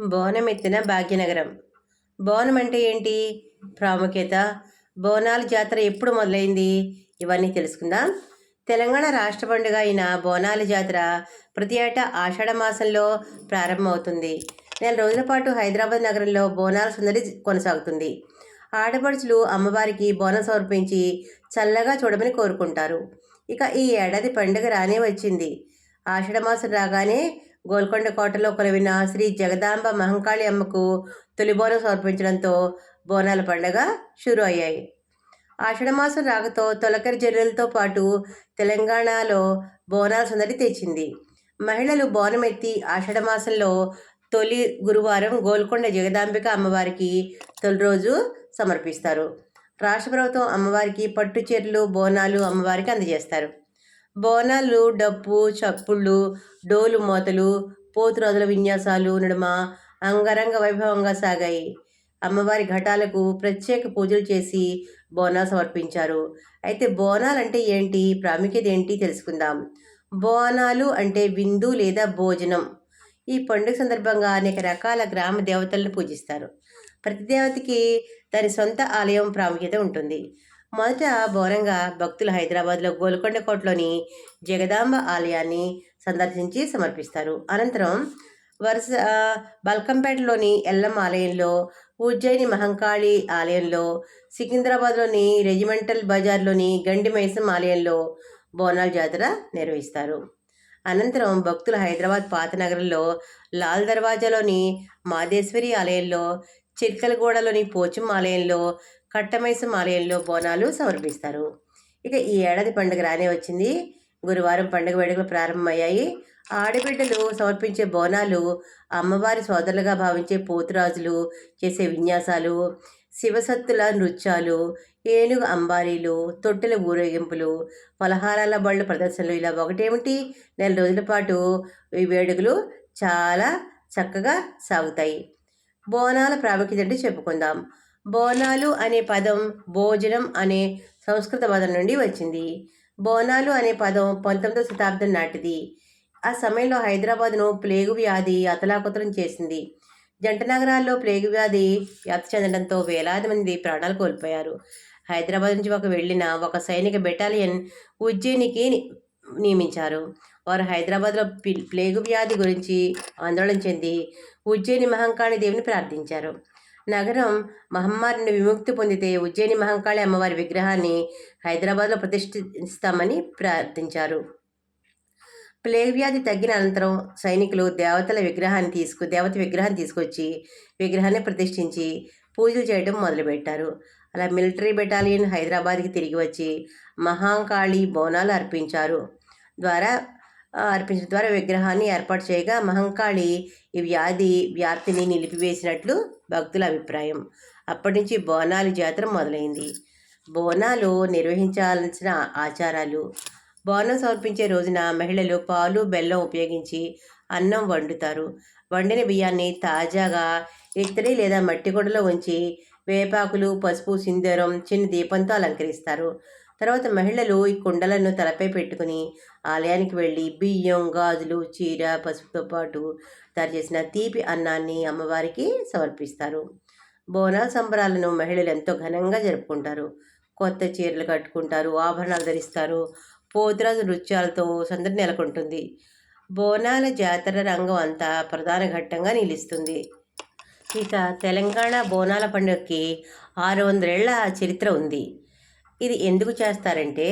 బోనం ఎత్తిన భాగ్యనగరం. బోనం అంటే ఏంటి? ప్రాముఖ్యత. బోనాల జాతర ఎప్పుడు మొదలైంది? ఇవన్నీ తెలుసుకుందాం. తెలంగాణ రాష్ట్ర పండుగ అయిన బోనాల జాతర ప్రతి ఏటా ఆషాఢ మాసంలో ప్రారంభమవుతుంది. నెల రోజుల పాటు హైదరాబాద్ నగరంలో బోనాల సందడి కొనసాగుతుంది. ఆడపడుచులు అమ్మవారికి బోనం సమర్పించి చల్లగా చూడమని కోరుకుంటారు. ఇక ఈ ఏడాది పండుగ రానే వచ్చింది. ఆషాఢ మాసం రాగానే గోల్కొండ కోటలో కొలివిన శ్రీ జగదాంబ మహంకాళి అమ్మకు తొలి బోనం సమర్పించడంతో బోనాల పండగ షురు అయ్యాయి ఆషాఢమాసం రాకతో తొలకరి జల్లులతో పాటు తెలంగాణలో బోనాల సందడి తెచ్చింది. మహిళలు బోనం ఎత్తి ఆషాఢమాసంలో తొలి గురువారం గోల్కొండ జగదాంబిక అమ్మవారికి తొలి రోజు సమర్పిస్తారు. రాష్ట్ర ప్రభుత్వం అమ్మవారికి పట్టు చీరలు బోనాలు అమ్మవారికి అందజేస్తారు. బోనాలు డప్పు చప్పుళ్ళు డోలు మోతలు పోతురాజుల విన్యాసాలు నడుమ అంగరంగ వైభవంగా సాగాయి. అమ్మవారి ఘటాలకు ప్రత్యేక పూజలు చేసి బోనాలు సమర్పించారు. అయితే బోనాలు అంటే ఏంటి? ప్రాముఖ్యత ఏంటి? తెలుసుకుందాం. బోనాలు అంటే విందు లేదా భోజనం. ఈ పండుగ సందర్భంగా అనేక రకాల గ్రామ దేవతలను పూజిస్తారు. ప్రతి దేవతకి దాని సొంత ఆలయం ప్రాముఖ్యత ఉంటుంది. మొదట బోరంగా భక్తులు హైదరాబాద్లో గోల్కొండ కోటలోని జగదాంబ ఆలయాన్ని సందర్శించి సమర్పిస్తారు. అనంతరం వరుస బల్కంపేటలోని ఎల్లమ్మ ఆలయంలో ఉజ్జయిని మహంకాళి ఆలయంలో సికింద్రాబాద్లోని రెజిమెంటల్ బజార్లోని గండి మైసం ఆలయంలో బోనాల జాతర నిర్వహిస్తారు. అనంతరం భక్తులు హైదరాబాద్ పాత నగరంలో లాల్ దర్వాజాలోని మాదేశ్వరి ఆలయంలో చిర్కలగూడలోని పోచం ఆలయంలో కట్టమైసం ఆలయంలో బోనాలు సమర్పిస్తారు. ఇక ఈ ఏడాది పండుగ రానే వచ్చింది. గురువారం పండుగ వేడుకలు ప్రారంభమయ్యాయి. ఆడబిడ్డలు సమర్పించే బోనాలు అమ్మవారి సోదరులుగా భావించే పోతురాజులు చేసే విన్యాసాలు శివసత్తుల నృత్యాలు ఏనుగు అంబారీలు తొట్టెల ఊరేగింపులు పలహారాల బళ్ళు ప్రదర్శనలు ఇలా ఒకటేమిటి? నెల రోజుల పాటు ఈ వేడుకలు చాలా చక్కగా సాగుతాయి. బోనాల ప్రాముఖ్యత అంటే చెప్పుకుందాం. బోనాలు అనే పదం భోజనం అనే సంస్కృత పదం నుండి వచ్చింది. బోనాలు అనే పదం పంతొమ్మిదవ శతాబ్దం నాటిది. ఆ సమయంలో హైదరాబాద్ను ప్లేగు వ్యాధి అతలాకుతలం చేసింది. జంట నగరాల్లో ప్లేగు వ్యాధి వ్యాప్తి చెందడంతో వేలాది మంది ప్రాణాలు కోల్పోయారు. హైదరాబాద్ నుంచి ఒక వెళ్ళిన ఒక సైనిక బెటాలియన్ ఉజ్జయినికి నియమించారు. వారు హైదరాబాద్లో ప్లేగు వ్యాధి గురించి ఆందోళన చెంది ఉజ్జయిని మహంకాళి దేవిని ప్రార్థించారు. నగరం మహమ్మారి నుండి విముక్తి పొందితే ఉజ్జయిని మహంకాళి అమ్మవారి విగ్రహాన్ని హైదరాబాద్లో ప్రతిష్ఠిస్తామని ప్రార్థించారు. ప్లేగ్ వ్యాధి తగ్గిన అనంతరం సైనికులు దేవతల విగ్రహాన్ని తీసుకు దేవత విగ్రహాన్ని తీసుకొచ్చి విగ్రహాన్ని ప్రతిష్ఠించి పూజలు చేయడం మొదలుపెట్టారు. అలా మిలిటరీ బెటాలియన్ హైదరాబాద్కి తిరిగి వచ్చి మహాంకాళి బోనాలు అర్పించారు. ద్వారా అర్పించడం ద్వారా విగ్రహాన్ని ఏర్పాటు చేయగా మహంకాళి ఈ వ్యాధి వ్యాప్తిని నిలిపివేసినట్లు భక్తుల అభిప్రాయం. అప్పటి నుంచి బోనాలు జాతర మొదలైంది. బోనాలు నిర్వహించాల్సిన ఆచారాలు. బోనం సమర్పించే రోజున మహిళలు పాలు బెల్లం ఉపయోగించి అన్నం వండుతారు. వండిన బియ్యాన్ని తాజాగా ఇత్తడి లేదా మట్టి గుడ్డలో ఉంచి వేపాకులు పసుపు సింధూరం చిన్న దీపంతో అలంకరిస్తారు. తర్వాత మహిళలు ఈ కుండలను తలపై పెట్టుకుని ఆలయానికి వెళ్ళి బియ్యం గాజులు చీర పసుపుతో పాటు తయారు చేసిన తీపి అన్నాన్ని అమ్మవారికి సమర్పిస్తారు. బోనాల సంబరాలను మహిళలు ఎంతో ఘనంగా జరుపుకుంటారు. కొత్త చీరలు కట్టుకుంటారు ఆభరణాలు ధరిస్తారు పోతురాజు నృత్యాలతో సందడి నెలకొంటుంది. బోనాల జాతర రంగం అంతా ప్రధాన ఘట్టంగా నిలుస్తుంది. ఇక తెలంగాణ బోనాల పండుగకి ఆరు వందలేళ్ళ చరిత్ర ఉంది. ఇది ఎందుకు చేస్తారంటే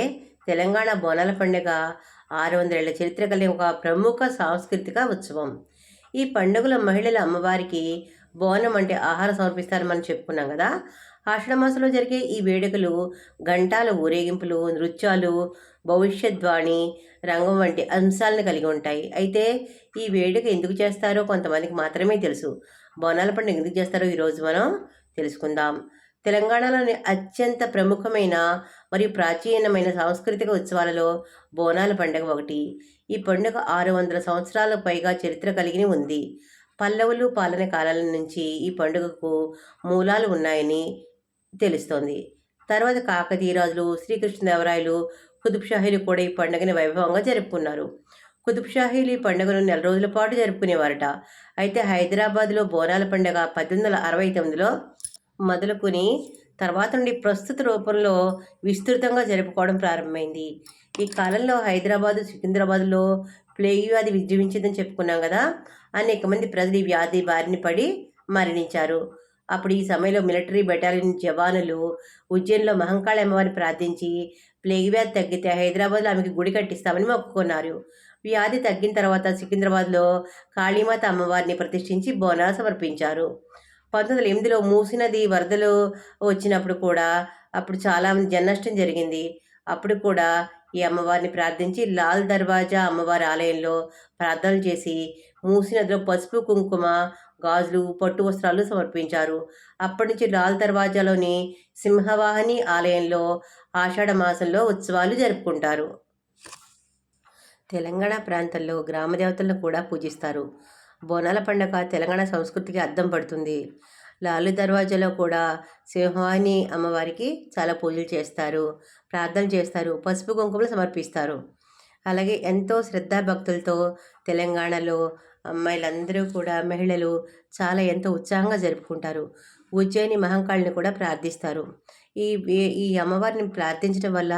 తెలంగాణ బోనాల పండుగ ఆరు వందలేళ్ళ చరిత్ర కలిగిన ఒక ప్రముఖ సాంస్కృతిక ఉత్సవం. ఈ పండుగలో మహిళల అమ్మవారికి బోనం అంటే ఆహారం సమర్పిస్తారని మనం చెప్పుకున్నాం కదా. ఆషాఢమాసంలో జరిగే ఈ వేడుకలు గంటాల ఊరేగింపులు నృత్యాలు భవిష్యద్వాణి రంగం వంటి అంశాలను కలిగి ఉంటాయి. అయితే ఈ వేడుక ఎందుకు చేస్తారో కొంతమందికి మాత్రమే తెలుసు. బోనాల పండుగ ఎందుకు చేస్తారో ఈరోజు మనం తెలుసుకుందాం. తెలంగాణలోని అత్యంత ప్రముఖమైన మరియు ప్రాచీనమైన సాంస్కృతిక ఉత్సవాలలో బోనాల పండుగ ఒకటి. ఈ పండుగ ఆరు వందల సంవత్సరాలకు పైగా చరిత్ర కలిగి ఉంది. పల్లవులు పాలన కాలాల నుంచి ఈ పండుగకు మూలాలు ఉన్నాయని తెలుస్తోంది. తర్వాత కాకతీయ రాజులు శ్రీకృష్ణదేవరాయలు కుతుబ్షాహీలు కూడా ఈ పండుగని వైభవంగా జరుపుకున్నారు. కుతుబ్షాహీలు ఈ పండుగను నెల రోజుల పాటు జరుపుకునేవారట. అయితే హైదరాబాద్లో బోనాల పండుగ పద్దెనిమిది వందల అరవై తొమ్మిదిలో మొదలుకొని తర్వాత నుండి ప్రస్తుత రూపంలో విస్తృతంగా జరుపుకోవడం ప్రారంభమైంది. ఈ కాలంలో హైదరాబాదు సికింద్రాబాద్లో ప్లేగ్ వ్యాధి విజృంభించిందని చెప్పుకున్నాం కదా. అనేక మంది ప్రజలు ఈ వ్యాధి బారిన పడి మరణించారు. అప్పుడు ఈ సమయంలో మిలిటరీ బెటాలియన్ జవానులు ఉజ్జయిన్లో మహంకాళి అమ్మవారిని ప్రార్థించి ప్లేగ్ వ్యాధి తగ్గితే హైదరాబాద్లో ఆమెకి గుడి కట్టిస్తామని మొక్కుకున్నారు. వ్యాధి తగ్గిన తర్వాత సికింద్రాబాద్లో కాళీమాత అమ్మవారిని ప్రతిష్ఠించి బోనాలు సమర్పించారు. పంతొమ్మిది వందల ఎనిమిదిలో మూసినది వరదలు వచ్చినప్పుడు కూడా అప్పుడు చాలా జననష్టం జరిగింది. అప్పుడు కూడా ఈ అమ్మవారిని ప్రార్థించి లాల్ దర్వాజా అమ్మవారి ఆలయంలో ప్రార్థనలు చేసి మూసినదిలో పసుపు కుంకుమ గాజులు పట్టు వస్త్రాలు సమర్పించారు. అప్పటి నుంచి లాల్ దర్వాజాలోని సింహవాహిని ఆలయంలో ఆషాఢ మాసంలో ఉత్సవాలు జరుపుకుంటారు. తెలంగాణ ప్రాంతంలో గ్రామ దేవతలను కూడా పూజిస్తారు. బోనాల పండగ తెలంగాణ సంస్కృతికి అద్దం పడుతుంది. లాలు దర్వాజాలో కూడా సింహాని అమ్మవారికి చాలా పూజలు చేస్తారు ప్రార్థనలు చేస్తారు పసుపు కుంకుమలు సమర్పిస్తారు. అలాగే ఎంతో శ్రద్ధాభక్తులతో తెలంగాణలో అమ్మాయిలందరూ కూడా మహిళలు చాలా ఎంతో ఉత్సాహంగా జరుపుకుంటారు. ఉజ్జయిని మహంకాళిని కూడా ప్రార్థిస్తారు. ఈ ఈ అమ్మవారిని ప్రార్థించడం వల్ల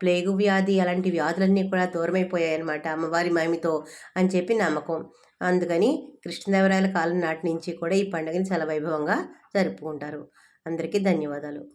ప్లేగు వ్యాధి అలాంటి వ్యాధులన్నీ కూడా దూరమైపోయాయి అన్నమాట అమ్మవారి మహిమతో అని చెప్పి నమ్మకం. అందుకని కృష్ణదేవరాయల కాలం నాటి నుంచి కూడా ఈ పండుగని చాలా వైభవంగా జరుపుకుంటారు. అందరికీ ధన్యవాదాలు.